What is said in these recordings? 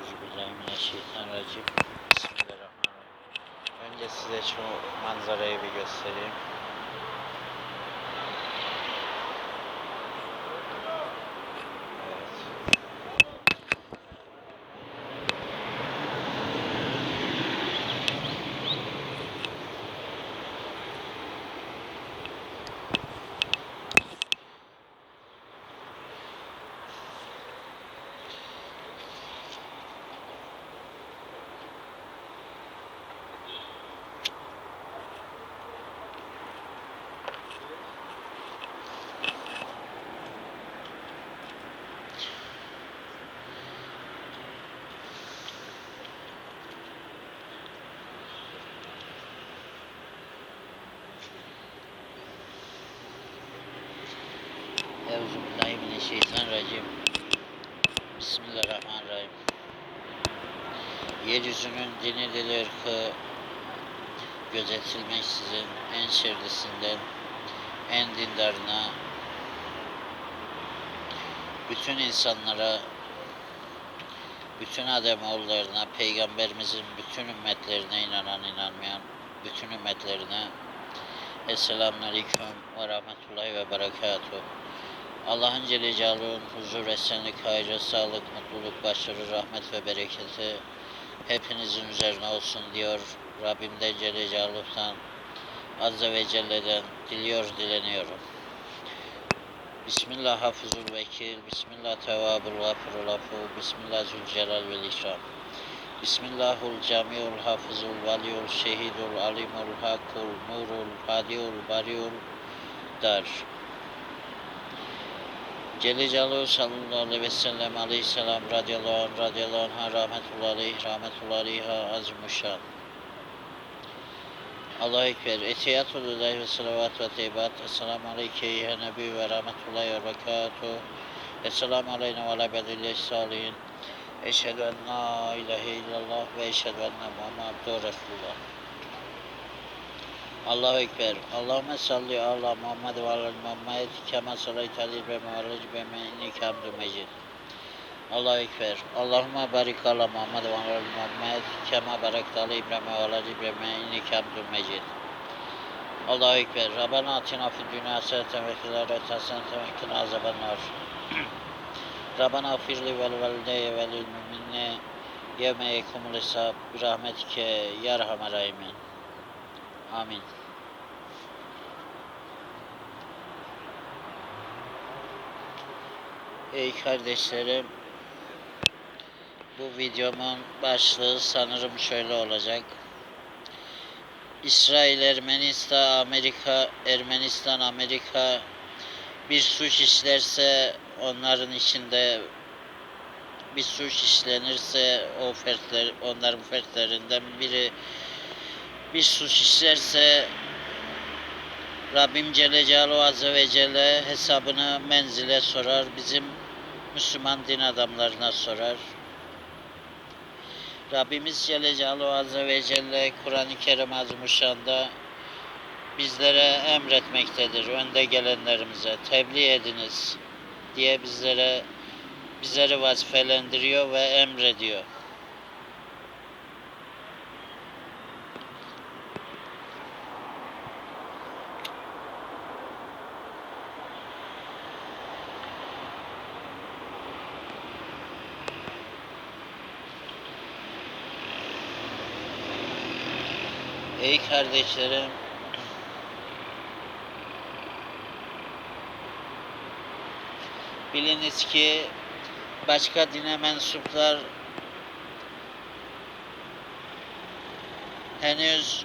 Euzubillahimineşşeytanirracim. Bismillahirrahmanirrahim. Önce size şu manzarayı bir göstereyim. Euzubillahimineşşeytanirracim. Bismillahirrahmanirrahim. Yeryüzünün dini dili ırkı gözetilmeksizin en şerlisinden en dindarına bütün insanlara bütün Ademoğullarına, Peygamberimizin bütün ümmetlerine inanan inanmayan bütün ümmetlerine Esselamun Aleyküm ve Rahmetullahi ve Berekatuhu. Allah'ın Celle Celaluhu'nun huzur, esenlik, hayrı, sağlık, mutluluk, başarı, rahmet ve bereketi hepinizin üzerine olsun diyor. Rabbimden Celle Celaluhu'dan Azze ve Celle'den diliyor, dileniyorum. Bismillah hafızul vekil, Bismillah tevabul gafurul afu, Bismillah zülcelal vel ikram. Bismillahul camiul hafızul valiyul şehidul alimul hakul nurul hadiyul bariul dar. Celle sallallahu ve sellem aleyhisselam radıyallahu anh radıyallahu anh'a rahmetullahi aleyh rahmetullahi aleyha azimuşşan. Allahu Ekber. Etiyatü lillahi ve salavat ve teybat. Esselamu aleyke ya nebi ve rahmetullahi ve berekatuhu. Esselamu aleyna ve ala bedillah salihin. Eşhedü en la ilahe illallah ve eşhedü enne Muhammeden Resulullah. Allahu Ekber. Allahümme salli ala Muhammed ve ala Muhammed kema sallayte ala İbrahim ve ala İbrahim inneke hamdun mecid. Allahu Ekber. Allahümme barik ala Muhammed ve ala Muhammed kema barakte ala İbrahim ve ala İbrahim inneke hamdun mecid. Allahu Ekber. Rabbena atina fid dünya haseneten ve fil ahireti ve kina azabannar. Rabbena firli vel valideye ve lil müminne yevme yekumul hesab rahmetike ya erhamer rahimin. Amin. Ey kardeşlerim, bu videomun başlığı sanırım şöyle olacak. İsrail, Ermenistan, Amerika, Ermenistan, Amerika bir suç işlerse onların içinde bir suç işlenirse o fertler, onların fertlerinden biri bir suç işlerse Rabbim Celle Celaluhu Azze ve Celle hesabını menzile sorar. Bizim Müslüman din adamlarına sorar. Rabbimiz Celle Celaluhu Azze ve Celle Kur'an-ı Kerim Azimuşşan'da bizlere emretmektedir. Önde gelenlerimize tebliğ ediniz diye bizlere bizleri vazifelendiriyor ve emrediyor. Ey kardeşlerim, biliniz ki başka dine mensuplar henüz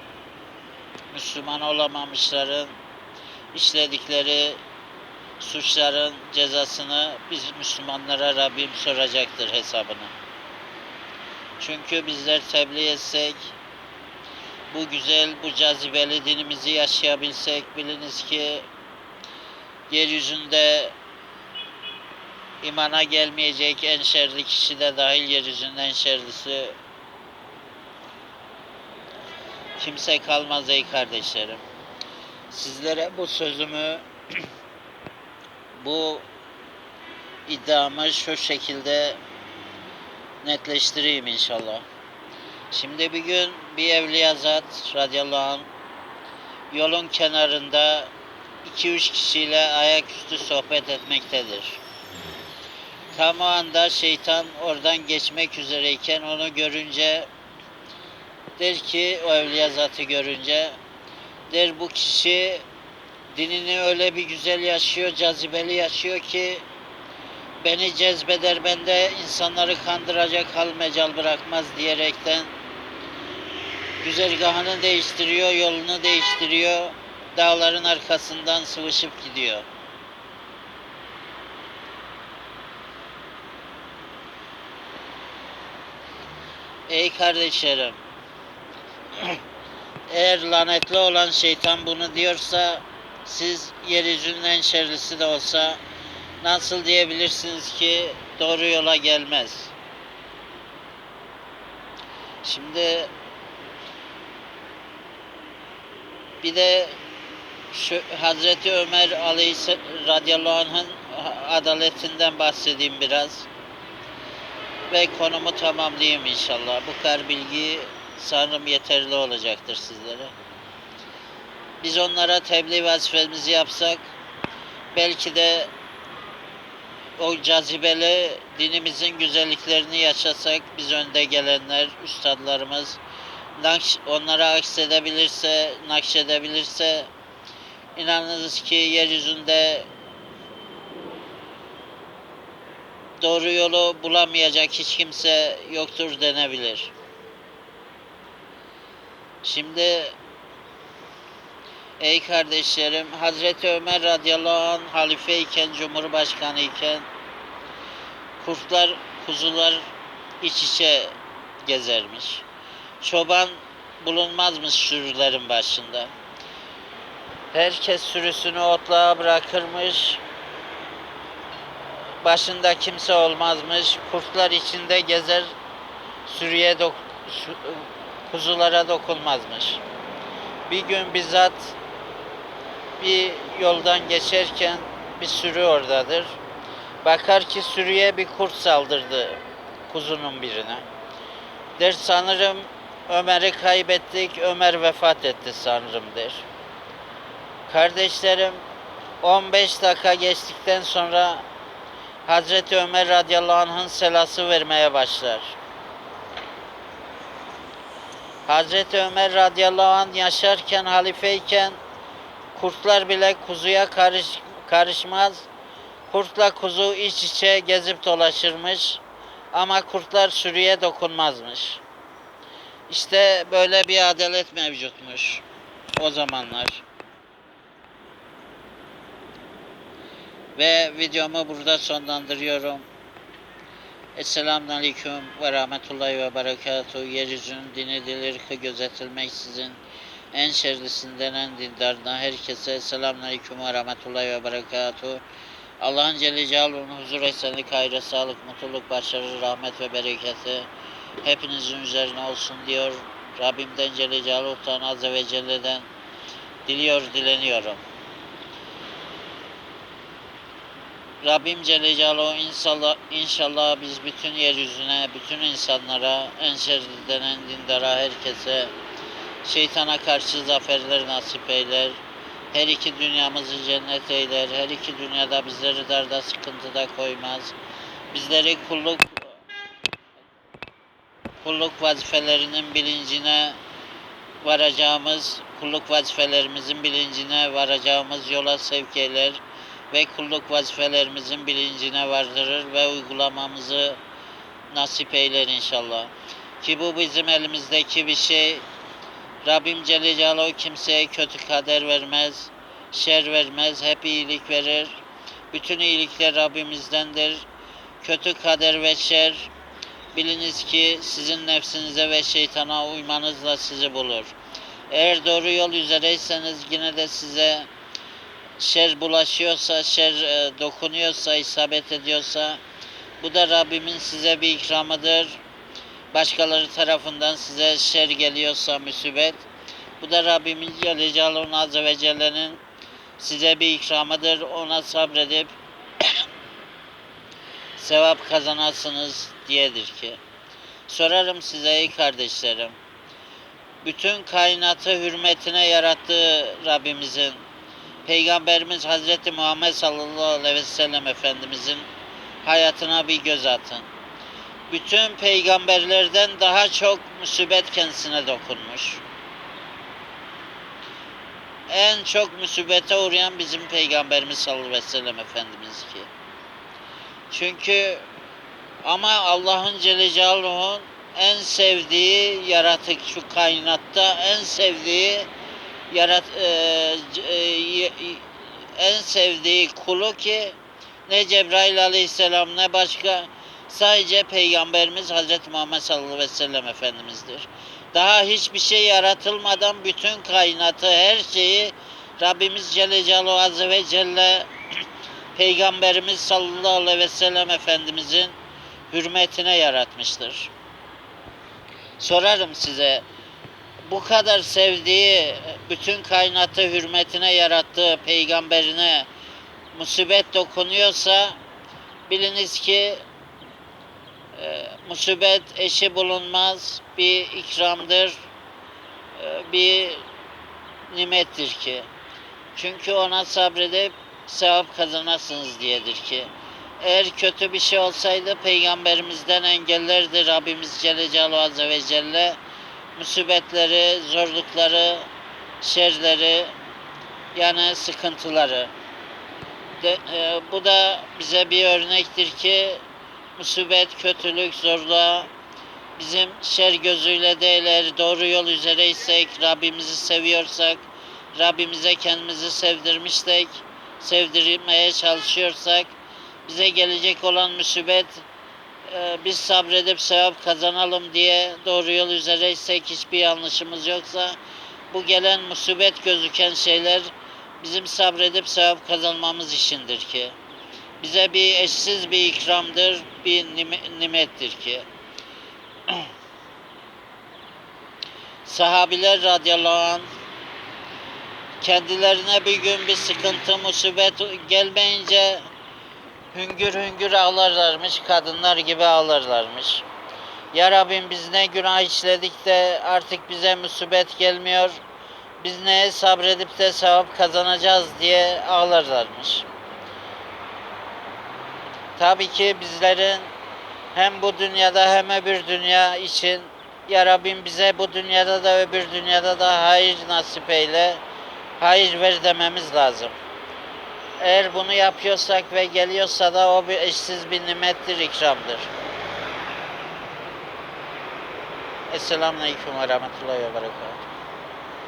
Müslüman olamamışların işledikleri suçların cezasını biz Müslümanlara Rabbim soracaktır hesabını. Çünkü bizler tebliğ etsek, bu güzel, bu cazibeli dinimizi yaşayabilsek, biliniz ki yeryüzünde imana gelmeyecek en şerli kişi de dahil yeryüzünün en şerlisi kimse kalmaz ey kardeşlerim. Sizlere bu sözümü bu iddiamı şu şekilde netleştireyim inşallah. Şimdi bir gün bir Evliya Zat radıyallahu anh yolun kenarında 2-3 kişiyle ayaküstü sohbet etmektedir. Tam o anda şeytan oradan geçmek üzereyken onu görünce der ki o Evliya Zat'ı görünce der bu kişi dinini öyle bir güzel yaşıyor, cazibeli yaşıyor ki beni cezbeder, bende insanları kandıracak hal mecal bırakmaz diyerekten güzergahını değiştiriyor, yolunu değiştiriyor, dağların arkasından sıvışıp gidiyor. Ey kardeşlerim, eğer lanetli olan şeytan bunu diyorsa, siz yeryüzünün şerlisi de olsa nasıl diyebilirsiniz ki doğru yola gelmez? Şimdi bir de şu Hazreti Ömer Aleyhis radıyallahu anh'ın adaletinden bahsedeyim biraz. Ve konumu tamamlayayım inşallah. Bu kadar bilgi sanırım yeterli olacaktır sizlere. Biz onlara tebliğ vazifemizi yapsak belki de o cazibeli dinimizin güzelliklerini yaşasak biz önde gelenler, üstadlarımız nakş, onlara aksedebilirse, nakşedebilirse inanınız ki yeryüzünde doğru yolu bulamayacak hiç kimse yoktur denebilir. Şimdi ey kardeşlerim Hazreti Ömer radıyallahu anh halife iken, cumhurbaşkanı iken kurtlar, kuzular iç içe gezermiş. Çoban bulunmazmış sürülerin başında. Herkes sürüsünü otluğa bırakırmış. Başında kimse olmazmış. Kurtlar içinde gezer, sürüye dok- kuzulara dokunmazmış. Bir gün bizzat bir yoldan geçerken bir sürü oradadır. Bakar ki sürüye bir kurt saldırdı kuzunun birine. Der sanırım Ömer'i kaybettik, Ömer vefat etti sanırım der. Kardeşlerim 15 dakika geçtikten sonra Hazreti Ömer radıyallahu anh'ın selası vermeye başlar. Hazreti Ömer radıyallahu anh yaşarken, halifeyken kurtlar bile kuzuya karış, karışmaz. Kurtla kuzu iç içe gezip dolaşırmış ama kurtlar sürüye dokunmazmış. İşte böyle bir adalet mevcutmuş o zamanlar. Ve videomu burada sonlandırıyorum. Esselamun Aleyküm ve Rahmetullahi ve Berekatuhu. Yeryüzünün dini dil ırkı gözetilmeksizin en şerlisinden en dindarına herkese Esselamun Aleyküm ve Rahmetullahi ve Berekatuhu. Allah'ın Celle Celaluhu'nun huzur, esenlik, hayra, sağlık, mutluluk, başarı, rahmet ve bereketi hepinizin üzerine olsun diyor. Rabbimden Celle Celaluhu'dan Azze ve Celle'den diliyor, dileniyorum. Rabbim Celle Celaluhu inşallah, inşallah biz bütün yeryüzüne, bütün insanlara, en şerliden en dindara herkese şeytana karşı zaferler nasip eyler. Her iki dünyamızı cennet eyler. Her iki dünyada bizleri darda sıkıntıda koymaz. Bizleri kulluk kulluk vazifelerinin bilincine varacağımız, kulluk vazifelerimizin bilincine varacağımız yola sevk eyler ve kulluk vazifelerimizin bilincine vardırır ve uygulamamızı nasip eyler inşallah. Ki bu bizim elimizdeki bir şey. Rabbim Celle Celaluhu kimseye kötü kader vermez, şer vermez, hep iyilik verir. Bütün iyilikler Rabbimizdendir. Kötü kader ve şer biliniz ki sizin nefsinize ve şeytana uymanızla sizi bulur. Eğer doğru yol üzereyseniz yine de size şer bulaşıyorsa, şer e, dokunuyorsa, isabet ediyorsa bu da Rabbimin size bir ikramıdır. Başkaları tarafından size şer geliyorsa musibet bu da Rabbimin Celle Azze ve Celle'nin size bir ikramıdır. Ona sabredip sevap kazanasınız diyedir ki. Sorarım size ey kardeşlerim. Bütün kainatı hürmetine yarattığı Rabbimizin, Peygamberimiz Hazreti Muhammed sallallahu aleyhi ve sellem Efendimizin hayatına bir göz atın. Bütün peygamberlerden daha çok musibet kendisine dokunmuş. En çok musibete uğrayan bizim peygamberimiz sallallahu aleyhi ve sellem Efendimiz ki. Çünkü ama Allah'ın Celle Celaluhu'nun en sevdiği yaratık şu kainatta en sevdiği yarat e, e, en sevdiği kulu ki ne Cebrail aleyhisselam ne başka sadece peygamberimiz Hazreti Muhammed sallallahu aleyhi ve sellem efendimizdir. Daha hiçbir şey yaratılmadan bütün kainatı her şeyi Rabbimiz Celle Celaluhu Azze ve Celle Peygamberimiz sallallahu aleyhi ve sellem Efendimizin hürmetine yaratmıştır. Sorarım size, bu kadar sevdiği, bütün kainatı hürmetine yarattığı peygamberine musibet dokunuyorsa biliniz ki e, musibet eşi bulunmaz bir ikramdır, e, bir nimettir ki. Çünkü ona sabredip sevap kazanasınız diyedir ki. Eğer kötü bir şey olsaydı peygamberimizden engellerdi Rabbimiz Celle Celaluhu Azze ve Celle musibetleri, zorlukları, şerleri yani sıkıntıları. De, e, bu da bize bir örnektir ki musibet, kötülük, zorluğa bizim şer gözüyle değil eğer doğru yol üzereysek, Rabbimizi seviyorsak, Rabbimize kendimizi sevdirmişsek, sevdirmeye çalışıyorsak, bize gelecek olan musibet e, biz sabredip sevap kazanalım diye doğru yol üzereysek hiçbir yanlışımız yoksa bu gelen musibet gözüken şeyler bizim sabredip sevap kazanmamız içindir ki. Bize bir eşsiz bir ikramdır, bir nim- nimettir ki. Sahabiler radıyallahu anh kendilerine bir gün bir sıkıntı, musibet gelmeyince hüngür hüngür ağlarlarmış, kadınlar gibi ağlarlarmış. Ya Rabbim biz ne günah işledik de artık bize musibet gelmiyor, biz neye sabredip de sevap kazanacağız diye ağlarlarmış. Tabii ki bizlerin hem bu dünyada hem öbür dünya için Ya Rabbim bize bu dünyada da öbür dünyada da hayır nasip eyle, hayır ver dememiz lazım. Eğer bunu yapıyorsak ve geliyorsa da o bir eşsiz bir nimettir, ikramdır. Esselamu Aleyküm ve Rahmetullahi ve Berekatuhu.